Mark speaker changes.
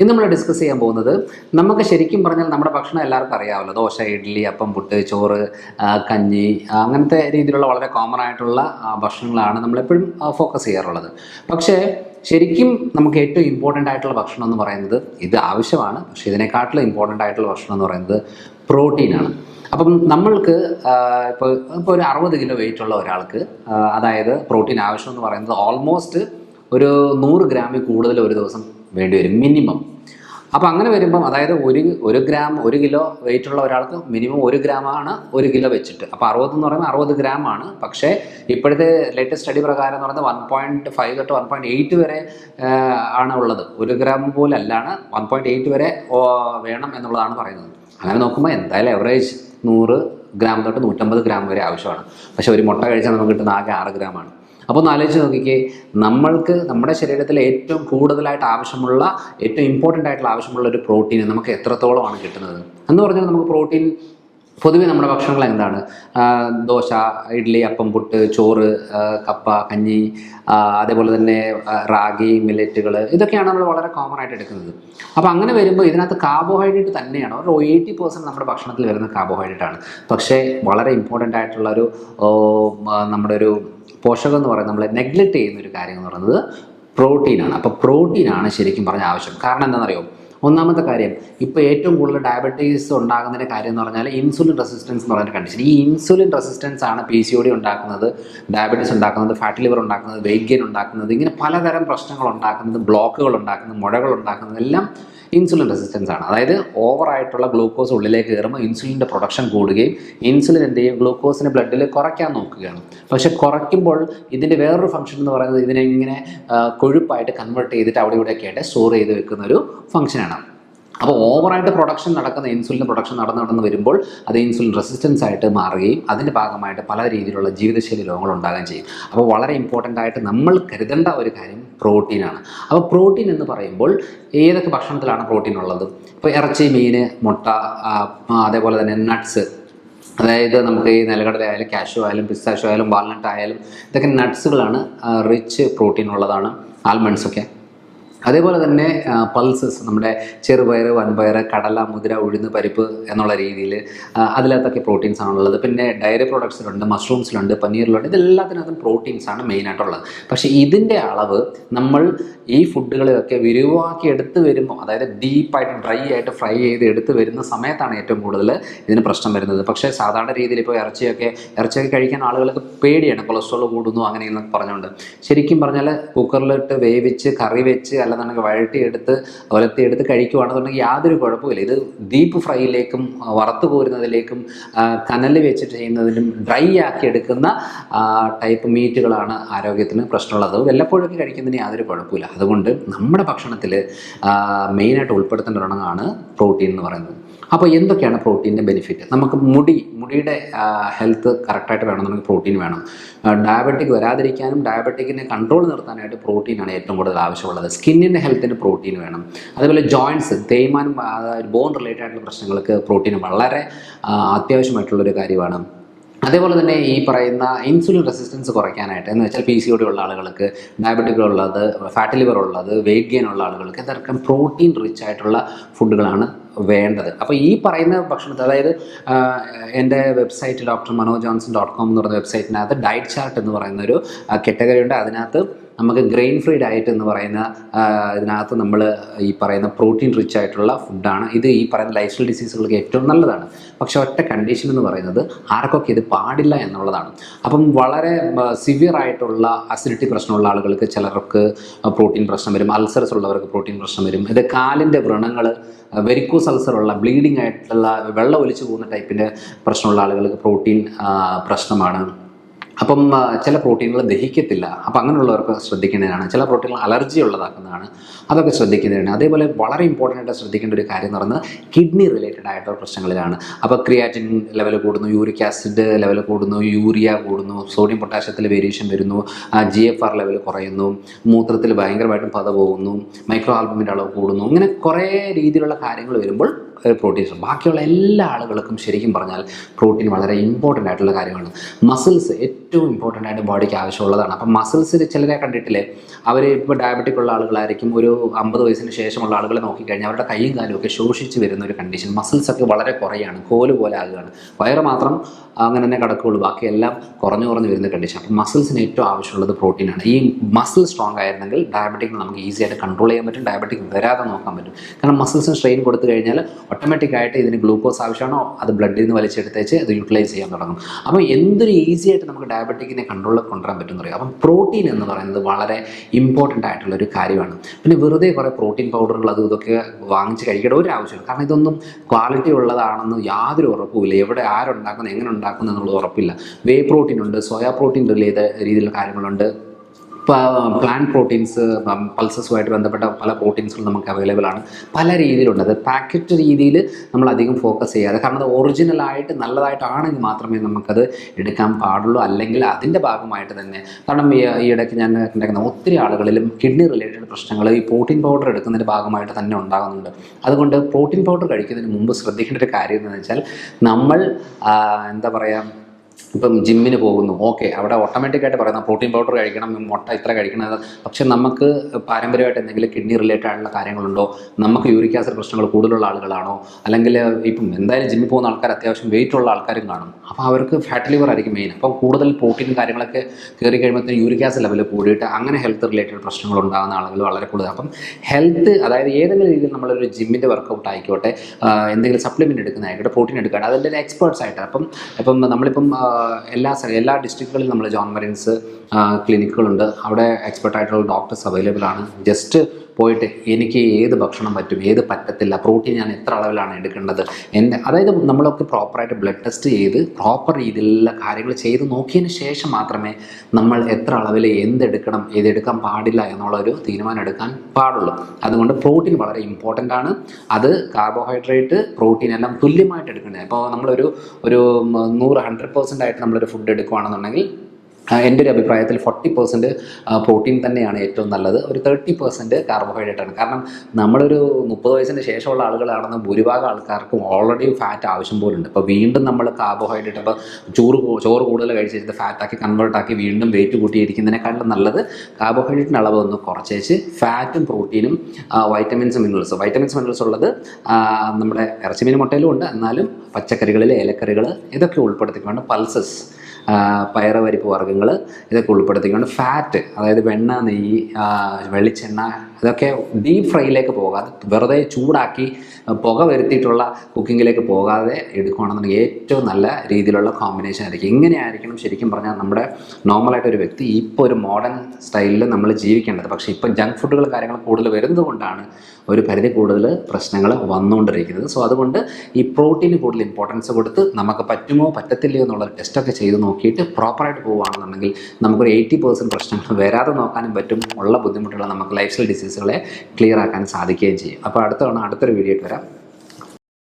Speaker 1: ഇന്ന് നമ്മൾ ഡിസ്കസ് ചെയ്യാൻ പോകുന്നത് നമുക്ക് ശരിക്കും പറഞ്ഞാൽ നമ്മുടെ ഭക്ഷണം എല്ലാവർക്കും അറിയാമല്ലോ. ദോശ ഇഡ്ഡലി അപ്പം പുട്ട് ചോറ് കഞ്ഞി അങ്ങനത്തെ രീതിയിലുള്ള വളരെ കോമൺ ആയിട്ടുള്ള ഭക്ഷണങ്ങളാണ് നമ്മളെപ്പോഴും ഫോക്കസ് ചെയ്യാറുള്ളത്. പക്ഷേ ശരിക്കും നമുക്ക് ഏറ്റവും ഇമ്പോർട്ടന്റ് ആയിട്ടുള്ള ഭക്ഷണം എന്ന് പറയുന്നത് ഇത് ആവശ്യമാണ്. പക്ഷേ ഇതിനെക്കാട്ടിലും ഇമ്പോർട്ടന്റ് ആയിട്ടുള്ള ഭക്ഷണം എന്ന് പറയുന്നത് പ്രോട്ടീനാണ് അപ്പം നമ്മൾക്ക് ഇപ്പോൾ ഇപ്പോൾ ഒരു അറുപത് കിലോ വെയിറ്റ് ഉള്ള ഒരാൾക്ക് അതായത് പ്രോട്ടീൻ ആവശ്യം എന്ന് പറയുന്നത് ഓൾമോസ്റ്റ് ഒരു നൂറ് ഗ്രാമിൽ കൂടുതൽ ഒരു ദിവസം വേണ്ടി വരും മിനിമം അപ്പോൾ അങ്ങനെ വരുമ്പം അതായത് ഒരു ഒരു ഗ്രാം ഒരു കിലോ വെയിറ്റ് ഉള്ള ഒരാൾക്ക് മിനിമം ഒരു ഗ്രാമാണ് ഒരു കിലോ വെച്ചിട്ട്. അപ്പോൾ അറുപത് എന്ന് പറയുമ്പോൾ അറുപത് ഗ്രാം ആണ്. പക്ഷേ ഇപ്പോഴത്തെ ലേറ്റസ്റ്റ് സ്റ്റഡി പ്രകാരം എന്ന് പറയുന്നത് വൺ പോയിന്റ് ഫൈവ് തൊട്ട് വൺ പോയിന്റ് എയ്റ്റ് വരെ ആണ് ഉള്ളത്. ഒരു ഗ്രാം പോലെ അല്ലാണ് വൺ പോയിന്റ് എയ്റ്റ് വരെ വേണം എന്നുള്ളതാണ് പറയുന്നത്. അങ്ങനെ നോക്കുമ്പോൾ എന്തായാലും എവറേജ് നൂറ് ഗ്രാം തൊട്ട് നൂറ്റമ്പത് ഗ്രാം വരെ ആവശ്യമാണ്. പക്ഷേ ഒരു മുട്ട കഴിച്ചാൽ നമുക്ക് കിട്ടുന്ന ആകെ ആറ് ഗ്രാമാണ് അപ്പോൾ ഒന്ന് ആലോചിച്ച് നോക്കിക്കേ. നമ്മൾക്ക് നമ്മുടെ ശരീരത്തിൽ ഏറ്റവും കൂടുതലായിട്ട് ആവശ്യമുള്ള ഏറ്റവും ഇമ്പോർട്ടന്റ് ആയിട്ടുള്ള ആവശ്യമുള്ള ഒരു പ്രോട്ടീൻ നമുക്ക് എത്രത്തോളമാണ് കിട്ടുന്നത്? എന്ന് പറഞ്ഞാൽ നമുക്ക് പ്രോട്ടീൻ പൊതുവെ നമ്മുടെ ഭക്ഷണങ്ങൾ എന്താണ്? ദോശ ഇഡ്ഡലി അപ്പം പുട്ട് ചോറ് കപ്പ കഞ്ഞി അതേപോലെ തന്നെ റാഗി മില്ലറ്റുകൾ ഇതൊക്കെയാണ് നമ്മൾ വളരെ കോമൺ ആയിട്ട് എടുക്കുന്നത്. അപ്പോൾ അങ്ങനെ വരുമ്പോൾ ഇതിനകത്ത് കാർബോഹൈഡ്രേറ്റ് തന്നെയാണ്. ഒരു എയ്റ്റി പെർസെന്റ് നമ്മുടെ ഭക്ഷണത്തിൽ വരുന്ന കാർബോഹൈഡ്രേറ്റ് ആണ്. പക്ഷേ വളരെ ഇമ്പോർട്ടന്റ് ആയിട്ടുള്ള ഒരു നമ്മുടെ ഒരു പോഷകം എന്ന് പറയുന്നത് നമ്മളെ നെഗ്ലക്റ്റ് ചെയ്യുന്ന ഒരു കാര്യം എന്ന് പറയുന്നത് പ്രോട്ടീനാണ് അപ്പോൾ പ്രോട്ടീനാണ് ശരിക്കും പറഞ്ഞ ആവശ്യം. കാരണം എന്താണെന്നറിയോ? ഒന്നാമത്തെ കാര്യം ഇപ്പോൾ ഏറ്റവും കൂടുതൽ ഡയബറ്റീസ് ഉണ്ടാകുന്നതിന്റെ കാര്യം എന്ന് പറഞ്ഞാൽ ഇൻസുലിൻ റെസിസ്റ്റൻസ് എന്ന് പറയുന്ന കണ്ടീഷൻ ഈ ഇൻസുലിൻ റെസിസ്റ്റൻസ് ആണ് പി സി ഒ ഉണ്ടാക്കുന്നത് ഡയബറ്റീസ് ഉണ്ടാക്കുന്നത് ഫാറ്റ് ലിവർ ഉണ്ടാക്കുന്നത് വെയിറ്റ് ഗെയിൻ ഉണ്ടാക്കുന്നത് ഇങ്ങനെ പലതരം പ്രശ്നങ്ങൾ ഉണ്ടാക്കുന്നത് ബ്ലോക്കുകൾ ഉണ്ടാക്കുന്നത് മുഴകൾ ഉണ്ടാക്കുന്നത് എല്ലാം ഇൻസുലിൻ റെസിസ്റ്റൻസ് ആണ്. അതായത് ഓവറായിട്ടുള്ള ഗ്ലൂക്കോസ് ഉള്ളിലേക്ക് കയറുമ്പോൾ ഇൻസുലിന്റെ പ്രൊഡക്ഷൻ കൂടുകയും ഇൻസുലിൻ എന്ത് ചെയ്യും? ഗ്ലൂക്കോസിനെ ബ്ലഡിൽ കുറയ്ക്കാൻ നോക്കുകയാണ്. പക്ഷേ കുറയ്ക്കുമ്പോൾ ഇതിന്റെ വേറൊരു ഫംഗ്ഷൻ എന്ന് പറയുന്നത് ഇതിനെ ഇങ്ങനെ കൊഴുപ്പായിട്ട് കൺവേർട്ട് ചെയ്തിട്ട് അവിടെ ഇവിടെയൊക്കെ ആയിട്ട് സ്റ്റോർ ചെയ്ത് വെക്കുന്ന ഒരു ഫംഗ്ഷനാണ് അപ്പോൾ ഓവറായിട്ട് പ്രൊഡക്ഷൻ നടക്കുന്ന ഇൻസുലിൻ പ്രൊഡക്ഷൻ നടന്നു നടന്ന് വരുമ്പോൾ അത് ഇൻസുലിൻ റെസിസ്റ്റൻസ് ആയിട്ട് മാറുകയും അതിന്റെ ഭാഗമായിട്ട് പല രീതിയിലുള്ള ജീവിതശൈലി രോഗങ്ങൾ ഉണ്ടാകുകയും ചെയ്യും. അപ്പോൾ വളരെ ഇമ്പോർട്ടന്റ് ആയിട്ട് നമ്മൾ കരുതേണ്ട ഒരു കാര്യം പ്രോട്ടീനാണ് അപ്പോൾ പ്രോട്ടീൻ എന്ന് പറയുമ്പോൾ ഏതൊക്കെ ഭക്ഷണത്തിലാണ് പ്രോട്ടീൻ ഉള്ളത്? ഇപ്പോൾ ഇറച്ചി മീൻ മുട്ട അതേപോലെ തന്നെ നട്ട്സ് അതായത് നമുക്ക് ഈ നിലക്കടല ആയാലും കാഷ്യൂ ആയാലും പിസ്താഷ്യൂ ആയാലും വാൾനട്ട് ആയാലും ഇതൊക്കെ നട്ട്സുകളാണ് റിച്ച് പ്രോട്ടീൻ ഉള്ളതാണ് ആൽമണ്ട്സ് ഒക്കെ. അതേപോലെ തന്നെ പൾസസ് നമ്മുടെ ചെറുപയർ വൻപയർ കടല മുതിര ഉഴുന്ന് പരിപ്പ് എന്നുള്ള രീതിയിൽ അതിനകത്തൊക്കെ പ്രോട്ടീൻസ് ആണുള്ളത് പിന്നെ ഡയറി പ്രൊഡക്ട്സിലുണ്ട് മഷ്റൂംസിലുണ്ട് പനീറിലുണ്ട്. ഇതെല്ലാത്തിനകത്തും പ്രോട്ടീൻസ് ആണ് മെയിനായിട്ടുള്ളത് പക്ഷേ ഇതിന്റെ അളവ് നമ്മൾ ഈ ഫുഡുകളൊക്കെ വിരിവാക്കി എടുത്ത് വരുമ്പോൾ അതായത് ഡീപ്പായിട്ട് ഡ്രൈ ആയിട്ട് ഫ്രൈ ചെയ്ത് എടുത്ത് വരുന്ന സമയത്താണ് ഏറ്റവും കൂടുതൽ ഇതിന് പ്രശ്നം വരുന്നത്. പക്ഷേ സാധാരണ രീതിയിൽ ഇപ്പോൾ ഇറച്ചിയൊക്കെ ഇറച്ചിയൊക്കെ കഴിക്കാൻ ആളുകൾക്ക് പേടിയാണ് കൊളസ്ട്രോൾ കൂടുന്നു അങ്ങനെയെന്നൊക്കെ പറഞ്ഞുകൊണ്ട്. ശരിക്കും പറഞ്ഞാൽ കുക്കറിലിട്ട് വേവിച്ച് കറി വെച്ച് അല്ലെന്നുണ്ടെങ്കിൽ വഴട്ടിയെടുത്ത് ഉലത്തിയെടുത്ത് കഴിക്കുവാണെന്നുണ്ടെങ്കിൽ യാതൊരു കുഴപ്പമില്ല ഇത് ഡീപ്പ് ഫ്രൈയിലേക്കും വറുത്തു കോരുന്നതിലേക്കും കനൽ വെച്ചിട്ട് ചെയ്യുന്നതിലും ഡ്രൈ ആക്കി എടുക്കുന്ന ടൈപ്പ് മീറ്റുകളാണ് ആരോഗ്യത്തിന് പ്രശ്നമുള്ളത്. വല്ലപ്പോഴൊക്കെ കഴിക്കുന്നതിന് യാതൊരു കുഴപ്പമില്ല അതുകൊണ്ട് നമ്മുടെ ഭക്ഷണത്തിൽ മെയിനായിട്ട് ഉൾപ്പെടുത്തേണ്ട ഒരെണ്ണമാണ് പ്രോട്ടീൻ എന്ന് പറയുന്നത്. അപ്പോൾ എന്തൊക്കെയാണ് പ്രോട്ടീന്റെ ബെനിഫിറ്റ്? നമുക്ക് മുടി മുടിയുടെ ഹെൽത്ത് കറക്റ്റായിട്ട് വേണമെന്നുണ്ടെങ്കിൽ പ്രോട്ടീൻ വേണം. ഡയബറ്റിക് വരാതിരിക്കാനും ഡയബറ്റിക്കിനെ കൺട്രോൾ നിർത്താനായിട്ട് പ്രോട്ടീനാണ് ഏറ്റവും കൂടുതൽ ആവശ്യമുള്ളത്. സ്കിന്നിന്റെ ഹെൽത്തിന് പ്രോട്ടീൻ വേണം. അതുപോലെ ജോയിന്റ്സ് തേയ്മാനം ബോൺ റിലേറ്റഡ് ആയിട്ടുള്ള പ്രശ്നങ്ങൾക്ക് പ്രോട്ടീൻ വളരെ അത്യാവശ്യമായിട്ടുള്ളൊരു കാര്യമാണ്. അതേപോലെ തന്നെ ഈ പറയുന്ന ഇൻസുലിൻ റെസിസ്റ്റൻസ് കുറയ്ക്കാനായിട്ട് എന്ന് വെച്ചാൽ പി സി ഒടി ഉള്ള ആളുകൾക്ക് ഡയബറ്റിക് ഉള്ളത് ഫാറ്റ് ലിവർ ഉള്ളത് വെയിറ്റ് ഗെയിൻ ഉള്ള ആളുകൾക്ക് എന്തൊക്കെ പ്രോട്ടീൻ റിച്ച് ആയിട്ടുള്ള ഫുഡുകളാണ് വേണ്ടത്. അപ്പോൾ ഈ പറയുന്ന ഭക്ഷണത്തിൽ അതായത് എന്റെ website doctor Manoj Johnson dot com എന്ന് പറയുന്ന വെബ്സൈറ്റിനകത്ത് ഡയറ്റ് ചാർട്ട് എന്ന് പറയുന്ന ഒരു കെറ്റഗറി ഉണ്ട് അതിനകത്ത് നമുക്ക് ഗ്രെയിൻ ഫ്രീ ഡയറ്റ് എന്ന് പറയുന്ന ഇതിനകത്ത് നമ്മൾ ഈ പറയുന്ന പ്രോട്ടീൻ റിച്ച് ആയിട്ടുള്ള ഫുഡാണ് ഇത് ഈ പറയുന്ന ലൈഫ് സ്റ്റൈൽ ഡിസീസുകൾക്ക് ഏറ്റവും നല്ലതാണ്. പക്ഷേ ഒറ്റ കണ്ടീഷൻ എന്ന് പറയുന്നത് ആർക്കൊക്കെ ഇത് പാടില്ല എന്നുള്ളതാണ്. അപ്പം വളരെ സിവിയർ ആയിട്ടുള്ള അസിഡിറ്റി പ്രശ്നമുള്ള ആളുകൾക്ക് ചിലർക്ക് പ്രോട്ടീൻ പ്രശ്നം വരും. അൾസർസ് ഉള്ളവർക്ക് പ്രോട്ടീൻ പ്രശ്നം വരും. ഇത് കാലിന്റെ വ്രണങ്ങൾ വെരിക്കോസ് അൾസർ ഉള്ള ബ്ലീഡിങ് ആയിട്ടുള്ള വെള്ളം ഒലിച്ചു പോകുന്ന ടൈപ്പിന്റെ പ്രശ്നമുള്ള ആളുകൾക്ക് പ്രോട്ടീൻ പ്രശ്നമാണ്. അപ്പം ചില പ്രോട്ടീനുകൾ ദഹിക്കത്തില്ല. അപ്പം അങ്ങനെയുള്ളവർക്ക് ശ്രദ്ധിക്കേണ്ടതാണ്. ചില പ്രോട്ടീനുകൾ അലർജി ഉള്ളതാക്കുന്നതാണ്. അതൊക്കെ ശ്രദ്ധിക്കേണ്ടതാണ്. അതേപോലെ വളരെ ഇമ്പോർട്ടന്റ് ആയിട്ട് ശ്രദ്ധിക്കേണ്ട ഒരു കാര്യം എന്ന് പറയുന്നത് കിഡ്നി റിലേറ്റഡ് ആയിട്ടുള്ള പ്രശ്നങ്ങളിലാണ്. അപ്പോൾ ക്രിയാറ്റിൻ ലെവൽ കൂടുന്നു യൂറിക് ആസിഡ് ലെവൽ കൂടുന്നു യൂറിയ കൂടുന്നു സോഡിയം പൊട്ടാഷ്യത്തിൽ വേരിയേഷൻ വരുന്നു ജി എഫ് ആർ ലെവൽ കുറയുന്നു മൂത്രത്തിൽ ഭയങ്കരമായിട്ടും പത പോകുന്നു മൈക്രോ ആൽബമിന്റെ അളവ് കൂടുന്നു ഇങ്ങനെ കുറേ രീതിയിലുള്ള കാര്യങ്ങൾ വരുമ്പോൾ പ്രോട്ടീൻസ് ബാക്കിയുള്ള എല്ലാ ആളുകൾക്കും ശരിക്കും പറഞ്ഞാൽ പ്രോട്ടീൻ വളരെ ഇമ്പോർട്ടന്റ് ആയിട്ടുള്ള കാര്യമാണ്. മസിൽസ് ഏറ്റവും ഇമ്പോർട്ടന്റ് ആയിട്ട് ബോഡിക്ക് ആവശ്യമുള്ളതാണ്. അപ്പം മസിൽസിൽ ചിലരെ കണ്ടിട്ടില്ലേ? അവർ ഇപ്പോൾ ഡയബറ്റിക് ഉള്ള ആളുകളായിരിക്കും. ഒരു അമ്പത് വയസ്സിന് ശേഷമുള്ള ആളുകളെ നോക്കിക്കഴിഞ്ഞാൽ അവരുടെ കൈയും കാലും ഒക്കെ ശോഷിച്ച് വരുന്ന ഒരു കണ്ടീഷൻ മസിൽസൊക്കെ വളരെ കുറയാണ്. കോൽ പോലെ ആകുകയാണ്. വയറ് മാത്രം അങ്ങനെ തന്നെ കിടക്കുകയുള്ളൂ. ബാക്കിയെല്ലാം കുറഞ്ഞു കുറഞ്ഞു വരുന്ന കണ്ടീഷൻ അപ്പം മസിൽസിന് ഏറ്റവും ആവശ്യമുള്ളത് പ്രോട്ടീനാണ് ഈ മസിൽ സ്ട്രോങ് ആയിരുന്നെങ്കിൽ ഡയബറ്റിക് നമുക്ക് ഈസിയായിട്ട് കൺട്രോൾ ചെയ്യാൻ പറ്റും. ഡയബറ്റിക് വരാതെ നോക്കാൻ പറ്റും. കാരണം മസിൽസിന് സ്ട്രെയിൻ കൊടുത്തു കഴിഞ്ഞാൽ ഓട്ടോമാറ്റിക് ആയിട്ട് ഇതിന് ഗ്ലൂക്കോസ് ആവശ്യമാണോ? അത് ബ്ലഡിൽ നിന്ന് വലിച്ചെടുത്തേച്ച് അത് യൂട്ടിലൈസ് ചെയ്യാൻ തുടങ്ങും. അപ്പോൾ എന്തൊരു ഈസി ആയിട്ട് നമുക്ക് ഡയബറ്റിക്കിനെ കൺട്രോളിൽ കൊണ്ടുവരാൻ പറ്റും പറയും അപ്പം പ്രോട്ടീൻ എന്ന് പറയുന്നത് വളരെ ഇമ്പോർട്ടന്റ് ആയിട്ടുള്ള ഒരു കാര്യമാണ്. പിന്നെ വെറുതെ കുറേ പ്രോട്ടീൻ പൗഡറുകൾ അത് ഇതൊക്കെ വാങ്ങിച്ച് കഴിക്കേണ്ട ഒരു ആവശ്യമില്ല. കാരണം ഇതൊന്നും ക്വാളിറ്റി ഉള്ളതാണെന്ന് യാതൊരു ഉറപ്പുമില്ല എവിടെ ആരുണ്ടാക്കുന്നത് എങ്ങനെ ഉണ്ടാക്കുന്നത് എന്നുള്ളത് ഉറപ്പില്ല. വേ പ്രോട്ടീൻ ഉണ്ട് സോയാ പ്രോട്ടീൻ റിലേറ്റ് രീതിയിലുള്ള കാര്യങ്ങളുണ്ട്. പ്ലാന്റ് പ്രോട്ടീൻസ് പൾസസുമായിട്ട് ബന്ധപ്പെട്ട പല പ്രോട്ടീൻസുകളും നമുക്ക് അവൈലബിൾ ആണ്. പല രീതിയിലുണ്ട്. അത് പാക്കറ്റ് രീതിയിൽ നമ്മൾ അധികം ഫോക്കസ് ചെയ്യാതെ കാരണം അത് ഒറിജിനലായിട്ട് നല്ലതായിട്ടാണെങ്കിൽ മാത്രമേ നമുക്കത് എടുക്കാൻ പാടുള്ളൂ. അല്ലെങ്കിൽ അതിന്റെ ഭാഗമായിട്ട് തന്നെ കാരണം ഈ ഈ ഇടയ്ക്ക് ഞാൻ ഉണ്ടാക്കുന്ന ഒത്തിരി ആളുകളിലും കിഡ്നി റിലേറ്റഡ് പ്രശ്നങ്ങൾ ഈ പ്രോട്ടീൻ പൗഡർ എടുക്കുന്നതിന്റെ ഭാഗമായിട്ട് തന്നെ ഉണ്ടാകുന്നുണ്ട്. അതുകൊണ്ട് പ്രോട്ടീൻ പൗഡർ കഴിക്കുന്നതിന് മുമ്പ് ശ്രദ്ധിക്കേണ്ട ഒരു കാര്യം എന്ന് വെച്ചാൽ നമ്മൾ എന്താ പറയുക ഇപ്പം ജിമ്മിന് പോകുന്നു. ഓക്കെ അവിടെ ഓട്ടോമാറ്റിക്കായിട്ട് പറയുന്ന പ്രോട്ടീൻ പൗഡർ കഴിക്കണം മുട്ട ഇത്ര കഴിക്കണം. പക്ഷെ നമുക്ക് പാരമ്പര്യമായിട്ട് എന്തെങ്കിലും കിഡ്നി റിലേറ്റഡ് ആയിട്ടുള്ള കാര്യങ്ങളുണ്ടോ? നമുക്ക് യൂറിക് ആസിഡ് പ്രശ്നങ്ങൾ കൂടുതലുള്ള ആളുകളാണോ? അല്ലെങ്കിൽ ഇപ്പം എന്തായാലും ജിമ്മിൽ പോകുന്ന ആൾക്കാർ അത്യാവശ്യം വെയിറ്റ് ഉള്ള ആൾക്കാരും കാണും. അപ്പോൾ അവർക്ക് ഫാറ്റ് ലിവർ ആയിരിക്കും മെയിൻ അപ്പം കൂടുതൽ പ്രോട്ടീൻ കാര്യങ്ങളൊക്കെ കയറി കഴിയുമ്പോൾ യൂറിക് ആസിഡ് ലെവൽ കൂടിയിട്ട് അങ്ങനെ ഹെൽത്ത് റിലേറ്റഡ് പ്രശ്നങ്ങൾ ഉണ്ടാകുന്ന ആളുകൾ വളരെ കൂടുതൽ. അപ്പം ഹെൽത്ത് അതായത് ഏതെങ്കിലും രീതിയിൽ നമ്മളൊരു ജിമ്മിന്റെ വർക്കൗട്ട് ആയിക്കോട്ടെ എന്തെങ്കിലും സപ്ലിമെന്റ് എടുക്കുന്നതായിക്കോട്ടെ പ്രോട്ടീൻ എടുക്കാൻ അതിന്റെ എക്സ്പേർട്സ് ആയിട്ട് അപ്പം ഇപ്പം നമ്മളിപ്പം എല്ലാ എല്ലാ ഡിസ്ട്രിക്റ്റുകളിലും നമ്മൾ ജോൺ മരിൻസ് ക്ലിനിക്കുകളുണ്ട് അവിടെ എക്സ്പെർട്ടായിട്ടുള്ള ഡോക്ടേഴ്സ് അവൈലബിൾ ആണ്. ജസ്റ്റ് പോയിട്ട് എനിക്ക് ഏത് ഭക്ഷണം പറ്റും ഏത് പറ്റത്തില്ല പ്രോട്ടീൻ ഞാൻ എത്ര അളവിലാണ് എടുക്കേണ്ടത് എന്റെ അതായത് നമ്മളൊക്കെ പ്രോപ്പറായിട്ട് ബ്ലഡ് ടെസ്റ്റ് ചെയ്ത് പ്രോപ്പർ രീതിയിലുള്ള കാര്യങ്ങൾ ചെയ്ത് നോക്കിയതിന് ശേഷം മാത്രമേ നമ്മൾ എത്ര അളവിൽ എന്തെടുക്കണം ഏതെടുക്കാൻ പാടില്ല എന്നുള്ള ഒരു തീരുമാനം എടുക്കാൻ പാടുള്ളൂ. അതുകൊണ്ട് പ്രോട്ടീൻ വളരെ ഇമ്പോർട്ടന്റ് ആണ്. അത് കാർബോഹൈഡ്രേറ്റ് പ്രോട്ടീൻ എല്ലാം തുല്യമായിട്ട് എടുക്കേണ്ടത്. ഇപ്പോൾ നമ്മളൊരു ഒരു നൂറ് ഹൺഡ്രഡ് പെർസെന്റ് ആയിട്ട് നമ്മളൊരു ഫുഡ് എടുക്കുകയാണെന്നുണ്ടെങ്കിൽ എന്റെ ഒരു അഭിപ്രായത്തിൽ ഫോർട്ടി പെർസെന്റ് പ്രോട്ടീൻ തന്നെയാണ് ഏറ്റവും നല്ലത്. ഒരു തേർട്ടി പെർസെന്റ് കാർബോഹൈഡ്രേറ്റ് ആണ്. കാരണം നമ്മളൊരു മുപ്പത് വയസ്സിന് ശേഷമുള്ള ആളുകളാണെന്ന് ഭൂരിഭാഗം ആൾക്കാർക്കും ഓൾറെഡി ഫാറ്റ് ആവശ്യം പോലുണ്ട്. അപ്പോൾ വീണ്ടും നമ്മൾ കാർബോഹൈഡ്രേറ്റ് അപ്പോൾ ചോറ് ചോറ് കൂടുതൽ കഴിച്ചിട്ട് ഫാറ്റാക്കി കൺവേർട്ടാക്കി വീണ്ടും വെയിറ്റ് കൂട്ടിയിരിക്കുന്നതിനേക്കാളും നല്ലത് കാർബോഹൈഡ്രേറ്റിന്റെ അളവ് ഒന്ന് കുറച്ചേച്ച് ഫാറ്റും പ്രോട്ടീനും വൈറ്റമിൻസും മിനറൽസ് വൈറ്റമിൻസ് മിനറൽസ് ഉള്ളത് നമ്മുടെ ഇറച്ചിമീൻ മുട്ടയിലും ഉണ്ട്. എന്നാലും പച്ചക്കറികളിൽ ഇലക്കറികൾ ഇതൊക്കെ ഉൾപ്പെടുത്തിക്കൊണ്ട് പൾസസ് പയറ് പരിപ്പ് വർഗങ്ങൾ ഇതൊക്കെ ഉൾപ്പെടുത്തിക്കൊണ്ട് ഫാറ്റ് അതായത് വെണ്ണ നെയ്യ് വെളിച്ചെണ്ണ ഇതൊക്കെ ഡീപ്പ് ഫ്രൈയിലേക്ക് പോകാതെ വെറുതെ ചൂടാക്കി പുക വരുത്തിയിട്ടുള്ള കുക്കിങ്ങിലേക്ക് പോകാതെ എടുക്കുകയാണെന്നുണ്ടെങ്കിൽ ഏറ്റവും നല്ല രീതിയിലുള്ള കോമ്പിനേഷൻ ആയിരിക്കും. ഇങ്ങനെയായിരിക്കണം ശരിക്കും പറഞ്ഞാൽ നമ്മുടെ നോർമലായിട്ട് ഒരു വ്യക്തി ഇപ്പോൾ ഒരു മോഡേൺ സ്റ്റൈലിൽ നമ്മൾ ജീവിക്കേണ്ടത്. പക്ഷേ ഇപ്പം ജങ്ക് ഫുഡുകൾ കാര്യങ്ങൾ കൂടുതൽ വരുന്നത് കൊണ്ടാണ് ഒരു പരിധി കൂടുതൽ പ്രശ്നങ്ങൾ വന്നുകൊണ്ടിരിക്കുന്നത്. സോ അതുകൊണ്ട് ഈ പ്രോട്ടീന് കൂടുതൽ ഇമ്പോർട്ടൻസ് കൊടുത്ത് നമുക്ക് പറ്റുമോ പറ്റത്തില്ലയോ എന്നുള്ള ടെസ്റ്റൊക്കെ ചെയ്ത് നോക്കിയിട്ട് പ്രോപ്പറായിട്ട് പോവുകയാണെന്നുണ്ടെങ്കിൽ നമുക്കൊരു എയ്റ്റി പെർസെന്റ് പ്രശ്നങ്ങൾ വരാതെ നോക്കാനും പറ്റും. ഉള്ള ബുദ്ധിമുട്ടുകൾ നമുക്ക് ലൈഫ് സ്റ്റൈൽ ഡിസീസുകളെ ക്ലിയർ ആക്കാൻ സാധിക്കുകയും ചെയ്യും. അപ്പോൾ അടുത്ത തവണ അടുത്തൊരു വീഡിയോ ആയിട്ട് വരാം.